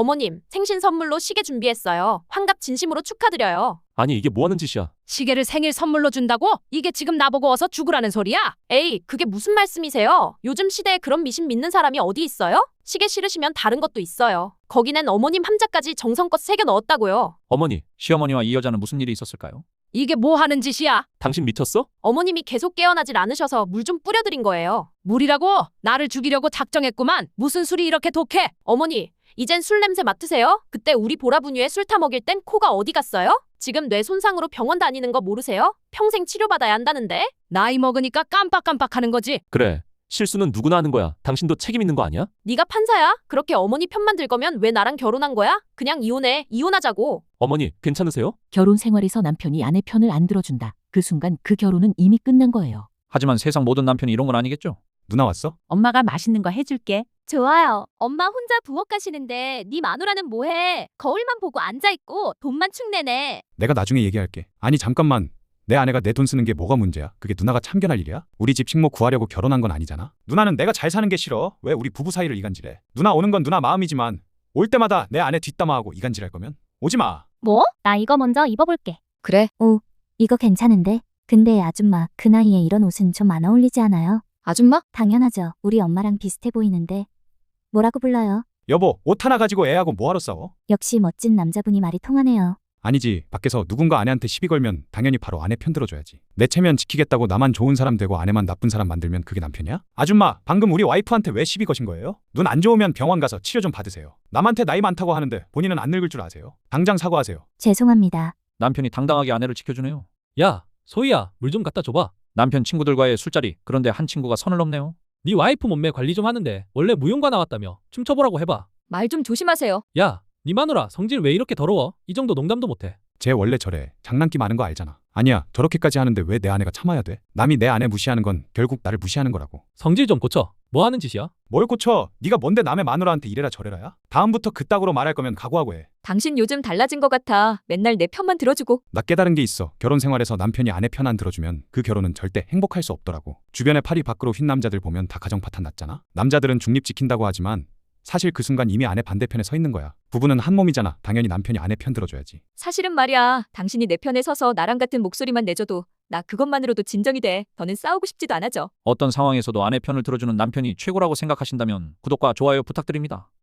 어머님, 생신 선물로 시계 준비했어요. 환갑 진심으로 축하드려요. 아니 이게 뭐 하는 짓이야? 시계를 생일 선물로 준다고? 이게 지금 나보고 어서 죽으라는 소리야? 에이, 그게 무슨 말씀이세요? 요즘 시대에 그런 미신 믿는 사람이 어디 있어요? 시계 싫으시면 다른 것도 있어요. 거기는 어머님 함자까지 정성껏 새겨 넣었다고요. 어머니, 시어머니와 이 여자는 무슨 일이 있었을까요? 이게 뭐 하는 짓이야? 당신 미쳤어? 어머님이 계속 깨어나질 않으셔서 물 좀 뿌려드린 거예요. 물이라고? 나를 죽이려고 작정했구만. 무슨 술이 이렇게 독해? 어머니, 이젠 술 냄새 맡으세요? 그때 우리 보라분유에 술 타 먹일 땐 코가 어디 갔어요? 지금 뇌 손상으로 병원 다니는 거 모르세요? 평생 치료받아야 한다는데? 나이 먹으니까 깜빡깜빡 하는 거지. 그래. 실수는 누구나 하는 거야. 당신도 책임 있는 거 아니야? 네가 판사야? 그렇게 어머니 편만 들 거면 왜 나랑 결혼한 거야? 그냥 이혼해. 이혼하자고. 어머니, 괜찮으세요? 결혼 생활에서 남편이 아내 편을 안 들어준다. 그 순간 그 결혼은 이미 끝난 거예요. 하지만 세상 모든 남편이 이런 건 아니겠죠? 누나 왔어? 엄마가 맛있는 거 해줄게. 좋아요. 엄마 혼자 부엌 가시는데 네 마누라는 뭐해? 거울만 보고 앉아있고 돈만 축내네. 내가 나중에 얘기할게. 아니 잠깐만. 내 아내가 내 돈 쓰는 게 뭐가 문제야? 그게 누나가 참견할 일이야? 우리 집 식모 구하려고 결혼한 건 아니잖아. 누나는 내가 잘 사는 게 싫어. 왜 우리 부부 사이를 이간질해? 누나 오는 건 누나 마음이지만 올 때마다 내 아내 뒷담화하고 이간질할 거면 오지 마. 뭐? 나 이거 먼저 입어볼게. 그래. 오, 이거 괜찮은데? 근데 아줌마, 그 나이에 이런 옷은 좀 안 어울리지 않아요? 아줌마? 당연하죠. 우리 엄마랑 비슷해 보이는데. 뭐라고 불러요? 여보 옷 하나 가지고 애하고 뭐하러 싸워? 역시 멋진 남자분이 말이 통하네요. 아니지. 밖에서 누군가 아내한테 시비 걸면 당연히 바로 아내 편 들어줘야지. 내 체면 지키겠다고 나만 좋은 사람 되고 아내만 나쁜 사람 만들면 그게 남편이야? 아줌마, 방금 우리 와이프한테 왜 시비 거신 거예요? 눈 안 좋으면 병원 가서 치료 좀 받으세요. 남한테 나이 많다고 하는데 본인은 안 늙을 줄 아세요. 당장 사과하세요. 죄송합니다. 남편이 당당하게 아내를 지켜주네요. 야, 소희야, 물 좀 갖다 줘봐. 남편 친구들과의 술자리. 그런데 한 친구가 선을 넘네요. 네 와이프 몸매 관리 좀 하는데 원래 무용과 나왔다며. 춤춰보라고 해봐. 말 좀 조심하세요. 야, 네 마누라 성질 왜 이렇게 더러워? 이 정도 농담도 못해. 쟤 원래 저래. 장난기 많은 거 알잖아. 아니야. 저렇게까지 하는데 왜 내 아내가 참아야 돼? 남이 내 아내 무시하는 건 결국 나를 무시하는 거라고. 성질 좀 고쳐. 뭐 하는 짓이야? 뭘 고쳐? 네가 뭔데 남의 마누라한테 이래라 저래라야? 다음부터 그따구로 말할 거면 각오하고 해. 당신 요즘 달라진 것 같아. 맨날 내 편만 들어주고. 나 깨달은 게 있어. 결혼 생활에서 남편이 아내 편 안 들어주면 그 결혼은 절대 행복할 수 없더라고. 주변에 파리 밖으로 휜 남자들 보면 다 가정 파탄 났잖아. 남자들은 중립 지킨다고 하지만 사실 그 순간 이미 아내 반대편에 서 있는 거야. 부부는 한 몸이잖아. 당연히 남편이 아내 편 들어줘야지. 사실은 말이야. 당신이 내 편에 서서 나랑 같은 목소리만 내줘도 나 그것만으로도 진정이 돼. 더는 싸우고 싶지도 않아져. 어떤 상황에서도 아내 편을 들어주는 남편이 최고라고 생각하신다면 구독과 좋아요 부탁드립니다.